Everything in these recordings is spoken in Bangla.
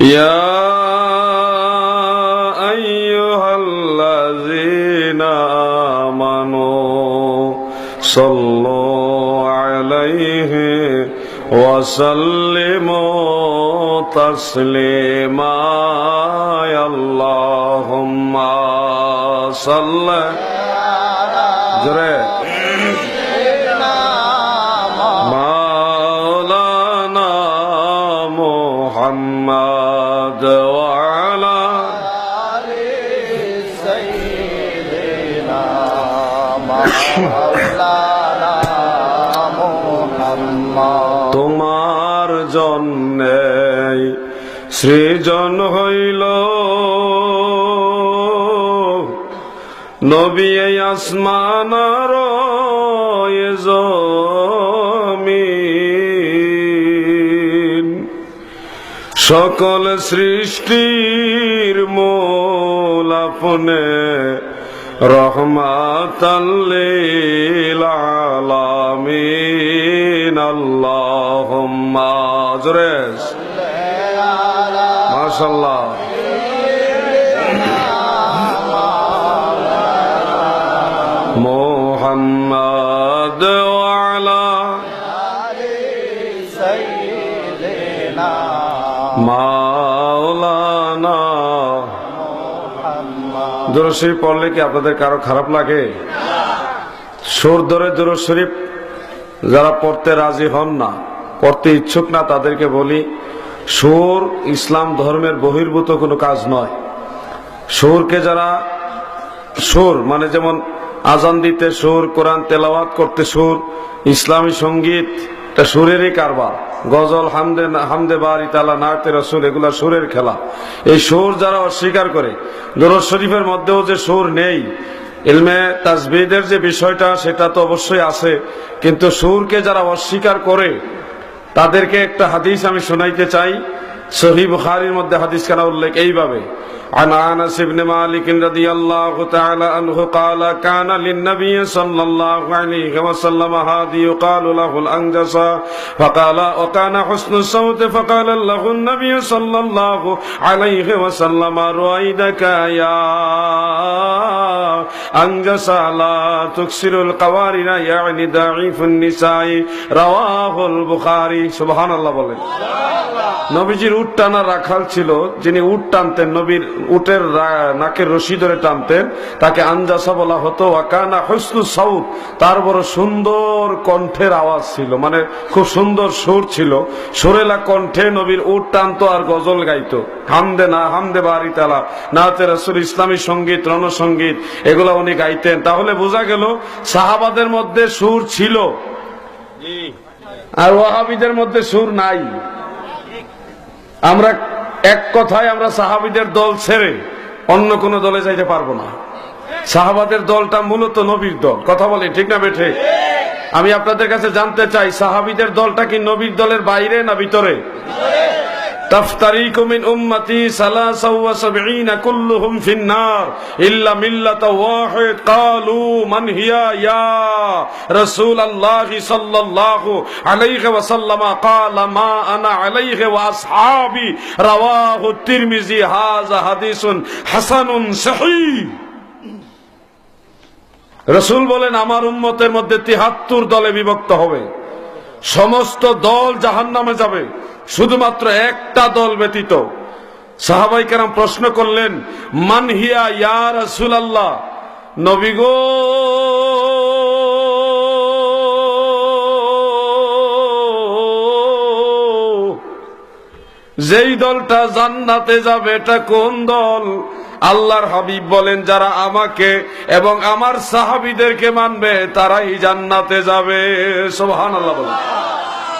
يا أيها الذين آمنوا صلوا عليه وسلموا تسليما يا اللهم صل جريت مولانا محمد وعلى سيدنا مولانا محمد তোমার জন্যে সৃজন হইল নবী এই আসমানার সকল সৃষ্টির মূল আপনে রহমাতাল্লিল আলামিন। আল্লাহুম্মা মাসাল্লাহ দুরুদ শরীফ পড়লে কি আপনাদের কারও খারাপ লাগে? সুর ধরে দুরুদ শরীফ যারা পড়তে রাজি হন না, পড়তে ইচ্ছুক না, তাদেরকে বলি, সুর ইসলাম ধর্মের বহির্ভূত কোনো কাজ নয়। সুরকে যারা সুর মানে যেমন আজান দিতে সুর, কোরআন তেলাওয়াত করতে সুর, ইসলামী সংগীত এটা সুরেরই কারবার। গজল, হামদে হামদে বাড়ি তালা, নাতে রসুল, এগুলা সুরের খেলা। এই সুর যারা অস্বীকার করে দরজ শরীফের মধ্যেও যে সুর নেই এলমে তাজবিদের যে বিষয়টা, সেটা তো অবশ্যই আছে। কিন্তু সুরকে যারা অস্বীকার করে, তাদেরকে একটা হাদিস আমি শোনাইতে চাই। সহি বুখারির মধ্যে হাদিস খানা উল্লেখ এইভাবে عن انس بن مالك رضي الله تعالى عنه قال كان للنبي صلى الله عليه وسلم هادي يقال له الانجسا فقال وكان حسن الصوت فقال له النبي صلى الله عليه وسلم رويدك يا أنجسا لا تكسر القوارن يعني ضعيف النساء رواه البخاري سبحان الله বলেন নবীজির উট টানা রাখাল ছিল যিনি উট টানতেন নবীর উটের নাকের রশি ধরে টানতেন তাকে আঞ্জাসা বলা হতো ওয়াকানা হসনু সাউদ তার বড় সুন্দর কণ্ঠের আওয়াজ ছিল মানে খুব সুন্দর সুর ছিল। সুরেলা কণ্ঠে নবীর উট টানতো আর গজল গাইতো হামদে না হামদে বাড়ি তালা নাতে রসুল ইসলামী সংগীত রণসঙ্গীত এগুলা উনি গাইতেন। তাহলে বোঝা গেল সাহাবাদের মধ্যে সুর ছিল। আর ওয়াহাবিদের মধ্যে সুর নাই। আমরা এক কথায় আমরা সাহাবিদের দল ছেড়ে অন্য কোন দলে যাইতে পারব না। সাহাবাদের দলটা মূলত নবীর দল। কথা বলে ঠিক না বেঠে? আমি আপনাদের কাছে জানতে চাই, সাহাবিদের দলটা কি নবীর দলের বাইরে না ভিতরে? تفتريق من أمتي ثلاثة وسبعين كلهم في النار إلا ملة واحد قالوا من هي يا رسول الله صلى الله عليه وسلم قال ما أنا عليه وأصحابي رواه الترمذي هذا حديث حسن صحيح রসুল বলেন আমার উম্মতের মধ্যে তিহাত্তর দলে বিভক্ত হবে সমস্ত দল জাহান নামে যাবে। শুধুমাত্র একটা দল ব্যতীত। সাহাবাই কেরাম প্রশ্ন করলেন মানহিয়া ইয়ার রসুল আল্লাহ নবী গো যেই দলটা জান্নাতে যাবে, এটা কোন দল? আল্লাহর হাবিব বলেন, যারা আমাকে এবং আমার সাহাবিদেরকে মানবে, তারাই জান্নাতে যাবে। সোহান আল্লাহ বলেন।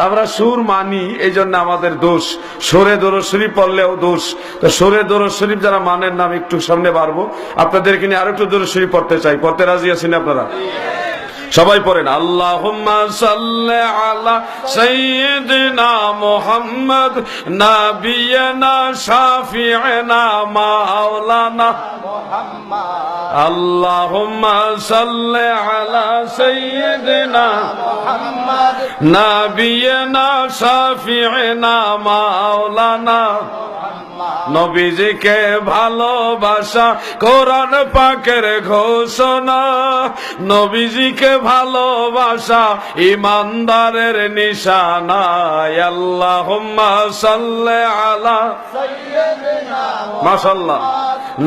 আমরা সুর মানি এই জন্য আমাদের দোষ। সরে দরজ শরীফ পড়লেও দোষ। তো সরে দরজ শরীফ যারা মানেন না, আমি একটু সামনে বাড়বো। আপনাদেরকে নিয়ে আরও একটু দরজ শরীফ পড়তে চাই। পড়তে রাজি আছেন আপনারা? সবাই পড়েন সাল্লি আলা সাইয়্যিদিনা মুহাম্মদ, নাবিয়ানা শাফি'না মাওলানা আল্লাহুম্মা সাল্লি আলা সাইয়্যিদিনা মোহাম্মদ, নাবিয়ানা শাফি'না মাওলানা নবীজিকে ভালোবাসা, কোরআন পাকের ঘোষণা। নবীজিকে ভালোবাসা, ইমানদারের নিশানা আল্লাহুম্মা সাল্লি আলা মাসাল্লাহ মাশাআল্লাহ।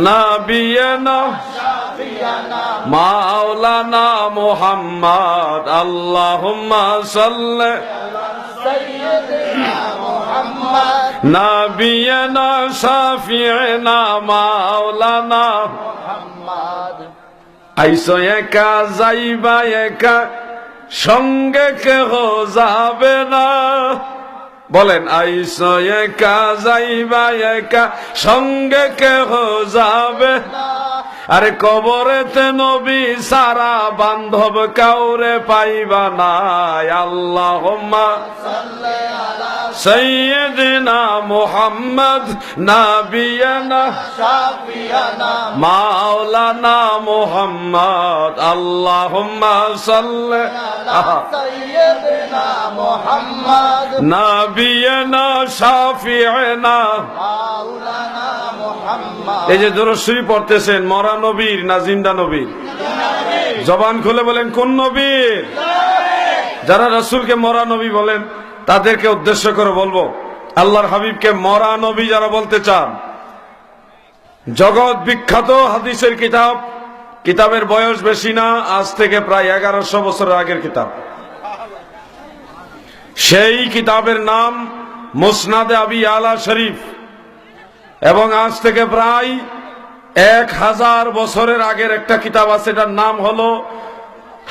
নাবিয়ানা শাফিয়ানা মাওলানা মুহাম্মদ, আল্লাহুম্মা সাল্লি নাবিয়ানা শাফি'না মাওলানা। মোহাম্মদ আইসো একা, যাইবা একা, সঙ্গে কেহ যাবে না। বলেন, আইসো একা, যাইবা একা, সঙ্গে কেহ যাবে আরে কবরেতে নবী সারা বান্ধব কাউরে পাইবা না আল্লাহ সৈয়দিনা মুহাম্মদ নাবিয়ানা মাওলানা মুহাম্মদ আল্লাহুম্মা সাল্লি। সৈয়দনা মোহাম্মদ নাবিয়ানা শাফি'না মাওলানা মোহাম্মদ। এই যে দরশ্রী পড়তেছেন মরা নবীর না জিন্দা নবীর? জবান খুলে বলেন কোন নবীর? যারা রসুলকে মরা নবী বলেন তাদেরকে উদ্দেশ্য করে বলব, আল্লাহর হাবিবকে মরা নবী যারা বলতে চান, জগৎ বিখ্যাত হাদিসের কিতাব, কিতাবের বয়স বেশি না, আজ থেকে প্রায় এগারোশো বছরের আগের কিতাব। সেই কিতাবের নাম মুসনাদে আবি আলা শরীফ, এবং আজ থেকে প্রায় এক হাজার বছরের আগের একটা কিতাব আছে, এটার নাম হলো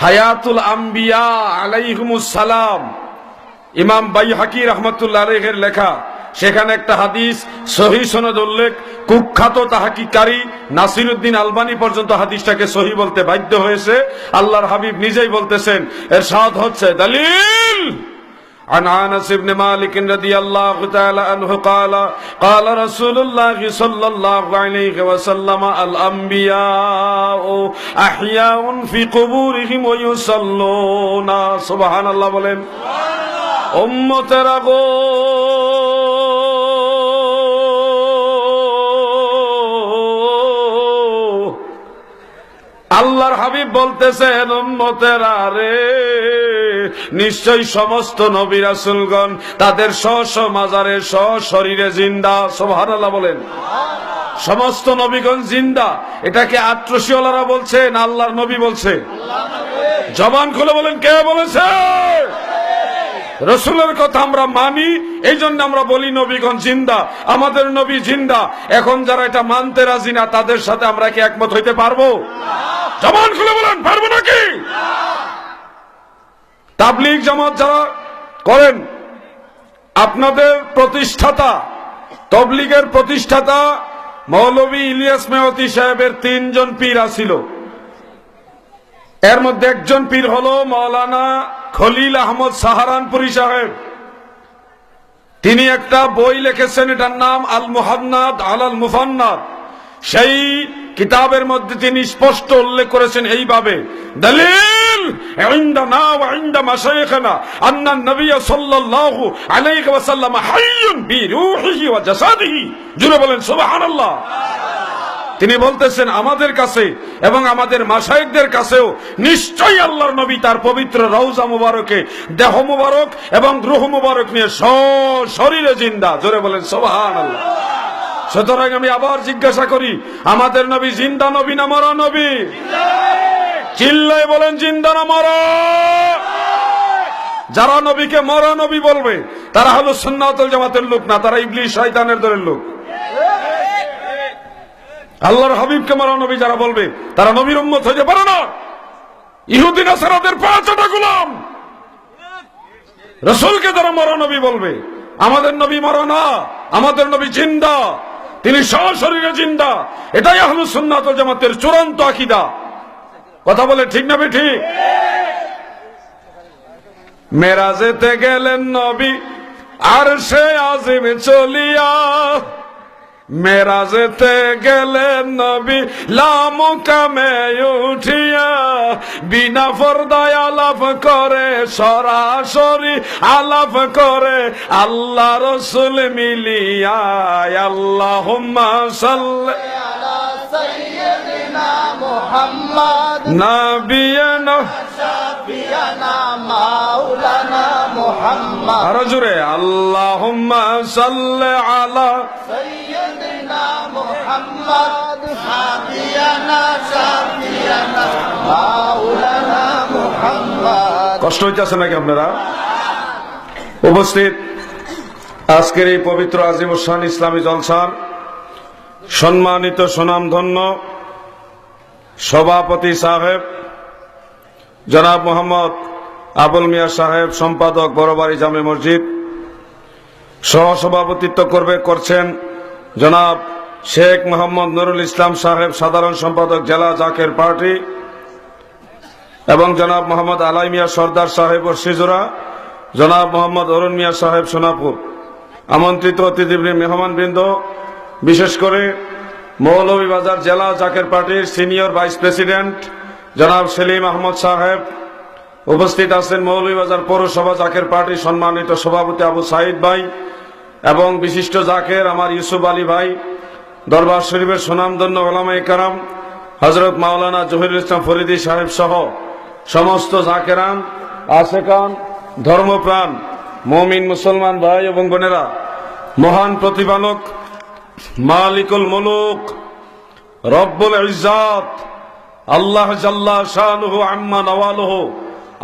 হায়াতুল আম্বিয়া আলাইহুমুস সালাম। ইমাম বাই হাকি রহমতুল্লাহ আলাইহের লেখা সেখানে একটা হাদিস সহি সনদ উল্লেখ কুখ্যাত তাহাকিকারী নাসিরুদ্দিন আলবানি পর্যন্ত হাদিসটাকে সহি বলতে বাধ্য হয়েছে আল্লাহর হাবিব নিজেই বলতেছেন এর সাদ হচ্ছে দলিল عن انس بن مالك رضي الله تعالى عنه قال قال رسول الله صلى الله عليه وسلم الانبياء احياء في قبورهم ويصلون سبحان الله বলেন উম্মতেরা গো আল্লাহর হাবিব বলতেছেন, উম্মতেরা রে, নিশ্চয়ই সমস্ত নবী রাসূলগণ তাদের স্ব মাজারে স্ব শরীরে জিন্দা, সুবহানাল্লাহ বলেন। সমস্ত নবীগণ জিন্দা। এটাকে আত্রসিওয়ালারা বলছেন, আল্লাহর নবী বলছে। জবান খুলে বলেন, কে বলেছে? রসুলের কথা আমরা মানি এই জন্য আমরা বলি নবীগণ জিন্দা, আমাদের নবী জিন্দা। এখন যারা এটা মানতে রাজি না, তাদের সাথে আমরা কি একমত হইতে পারব? জবান খুলে বলেন, পারব নাকি? তাবলিগ জামাত যারা করেন, আপনাদের প্রতিষ্ঠাতা, তবলিগের প্রতিষ্ঠাতা মৌলভী ইলিয়াস মেহতি সাহেবের তিনজন পীর আছিল। এর মধ্যে একজন পীর হলো মৌলানা খলিল আহমদ সাহারানপুরি সাহেব তিনি একটা বই লিখেছেন এটার নাম আল মুহান্নাদ আলাল মুফান্নাদ সেই কিতাবের মধ্যে তিনি স্পষ্ট উল্লেখ করেছেন এইভাবে দলিল عندنا وعند مشايخنا أن النبي صلى الله عليه وسلم حي بروحه وجسده জুড়ে বলেন সুবহান আল্লাহ তিনি বলতেছেন, আমাদের কাছে এবং আমাদের মাসায়কদের কাছেও নিশ্চয়ই আল্লাহর নবী তার পবিত্র রৌজা মুবারকে, দেহ মুবারক এবং গ্রহ মুবারক নিয়ে স শরীরে জিন্দা। জোরে বলেন সোবাহান আল্লাহ সুতরাং আমি আবার জিজ্ঞাসা করি, আমাদের নবী জিন্দা নবী না মরা নবী? চিল্লাই বলেন, জিন্দা না মরা। যারা নবীকে মরা নবী বলবে, তারা হলো সুন্নাতুল জামাতের লোক না, তারা ইবলিশ শয়তানের দলের লোক। আল্লাহর হাবিবকে মারা নবী যারা বলবে, তারা নবীর উম্মত হইতে পারে না। ইহুদিন আসারাদের পাঁচটা গোলাম। রসুলকে তারা মরনবী বলবে, আমাদের নবী মরা না, আমাদের নবী জিন্দা। তিনি সশরীরে জিন্দা। এটাই আহলুস সুন্নাত জামাতের চূড়ান্ত আকীদা। কথা বলে ঠিক না বে ঠিক মেরাজেতে গেলেন নবী, আর সে আজিম চলিয়া মেরাজেতে গেলেন নবী, লামুকামে উঠিয়া, বিনা ফরদায় আলাপ করে, সরাসরি আলাপ করে, আল্লাহ রসুল মিলিয়া আল্লাহ সাল্লাহ মোহাম্মদ জুড়ে আলা محمد شفينا شفينا مولانا محمد কষ্ট হইতেছে নাকি আপনারা উপস্থিত আজকের এই পবিত্র আজিমুসান ইসলামী জলসার সম্মানিত সুনামধন্য সভাপতি সাহেব জনাব মোহাম্মদ আবুল মিয়া সাহেব সম্পাদক বড়বাড়ি জামে মসজিদ সহসভাপতিত্ব করবে করছেন জনাব শেখ মোহাম্মদ নুরুল ইসলাম সাহেব, সাধারণ সম্পাদক, জেলা জাকের পার্টি, এবং জনাব মোহাম্মদ আলাই মিয়া সর্দার সাহেব ও সিজুরা জনাব মোহাম্মদ অরুণ মিয়া সাহেব, সোনাপুর। আমন্ত্রিত অতিথি মেহমান বৃন্দ বিশেষ করে মৌলভীবাজার জেলা জাকের পার্টির সিনিয়র ভাইস প্রেসিডেন্ট, জনাব সেলিম আহমদ সাহেব, উপস্থিত আছেন মৌলভীবাজার পৌরসভা জাকের পার্টির সম্মানিত সভাপতি আবু সাইদ ভাই এবং বিশিষ্ট জাকের আমার ইউসুফ আলী ভাই, দরবার শরীফের সুনামধন্য ওলামাই কারাম হজরত মাওলানা জহিরুল ইসলাম ফরিদি সাহেব সহ সমস্ত জাকেরান, আশেকান, ধর্মপ্রাণ, মমিন মুসলমান ভাই এবং বোনেরা, মহান প্রতিপালক মালিকুল মুলুক, রব্বুল ইজ্জাত, আল্লাহ জাল্লা শাহনুহু আম্মা নওয়ালুহু,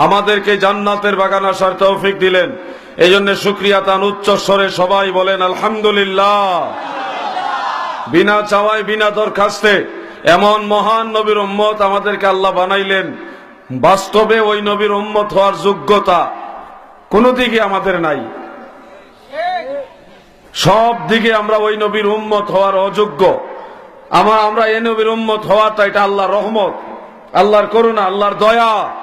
আমাদেরকে জান্নাতের বাগান আসার তৌফিক দিলেন। এই জন্য সুক্রিয়া তান উচ্চ স্বরে সবাই বলেন, আলহামদুলিল্লাহ। বিনা চাওয়ায়, বিনা দরখাস্তে এমন মহান নবীর উম্মত আমাদেরকে আল্লাহ বানাইলেন। বাস্তবে ওই নবীর উম্মত হওয়ার যোগ্যতা কোনো দিকে আমাদের নাই। সব দিকে আমরা ওই নবীর উম্মত হওয়ার অযোগ্য। আমার আমরা এই নবীর উম্মত হওয়াটা এটা আল্লাহর রহমত, আল্লাহর করুণা, আল্লাহর দয়া।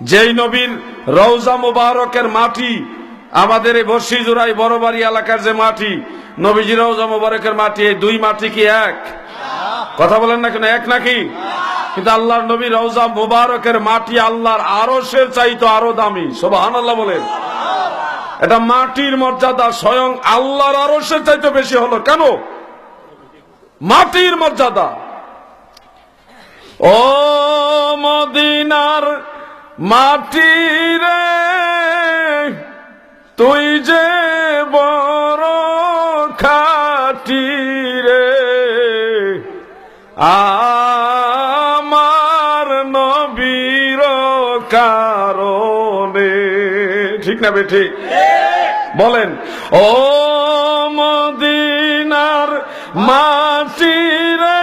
যেই নবীর রৌজা মুবারকের মাটি, আমাদের এই বর্ষি জোড়াই বড়বাড়ি এলাকার যে মাটি নবীজি রৌজা মুবারকের মাটি, এই দুই মাটি কি এক? কথা বলেন না কেন, এক নাকি? কিন্তু আল্লাহর নবী রৌজা মুবারকের মাটি আল্লাহর আরশের চাইতো আরও দামি। সোবাহান আল্লাহ বলেন। এটা মাটির মর্যাদা স্বয়ং আল্লাহর আরশের চাইতে বেশি হলো। কেন? মাটির মর্যাদা। ও মদিনার মাটি রে, তুই যে বড় খাটি রে, আমার নবীর কারণে। ঠিক না বেঠিক বলেন, ও মদিনার মাটি রে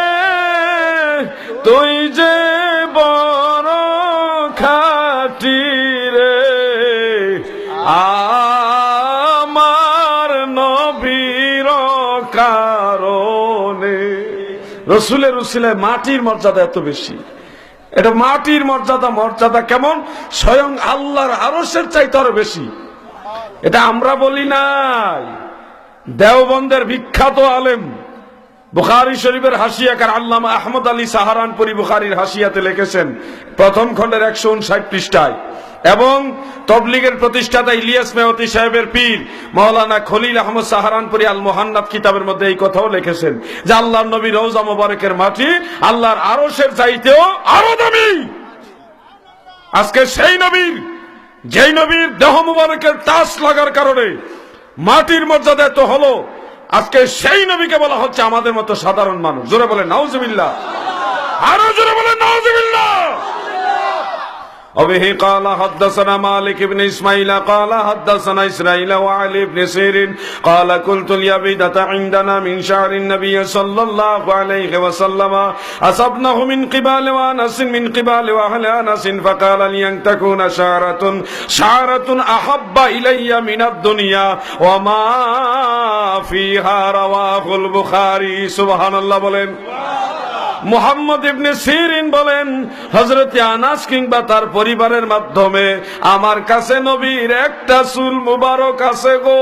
রসুলের রসুলে মাটির মর্যাদা এত বেশি। এটা মাটির মর্যাদা মর্যাদা কেমন? স্বয়ং আল্লাহর আরসের চাইতে আরও বেশি। এটা আমরা বলি নাই। দেওবন্দের বিখ্যাত আলেম, বুখারি শরীফের হাসিয়াকার আল্লামা আহমদ আলী সাহারানপুরি বুখারির হাসিয়াতে লিখেছেন, প্রথম খণ্ডের একশো উনষাট পৃষ্ঠায় এবং তবলিগের প্রতিষ্ঠাতা ইলিয়াস মেহতি সাহেবের পীর মৌলানা খলিল আহমদ সাহারানপুরি আল মোহান্নাদ কিতাবের মধ্যে এই কথাও লিখেছেন যে আল্লাহর নবী রৌজা মোবারকের মাটি আল্লাহর আরশের চাইতেও আরও দামি। আজকে সেই নবীর, যেই নবীর দেহ মুবারকের তাস লাগার কারণে মাটির মর্যাদা এত হলো, আজকে সেই নবীকে বলা হচ্ছে আমাদের মতো সাধারণ মানুষ। জোরে বলে নাউজুবিল্লাহ। আরও জোরে বলে নাউজুবিল্লাহ। وبه قال حدثنا مالك بن إسماعيل قال حدثنا إسرائيل وعلي بن سير قال قلت اليبيدة عندنا من شعر النبي صلى الله عليه وسلم أصبناه من قبال وأنس من قبال وأهل أنس فقال لي أن تكون شعرة شعرة أحب إلي من الدنيا وما فيها رواه البخاري سبحان الله بولين মোহাম্মদ ইবনে সিরিন বলেন হজরত আনাস কিংবা তার পরিবারের মাধ্যমে আমার কাছে নবীর একটা চুল মুবারক আছে গো।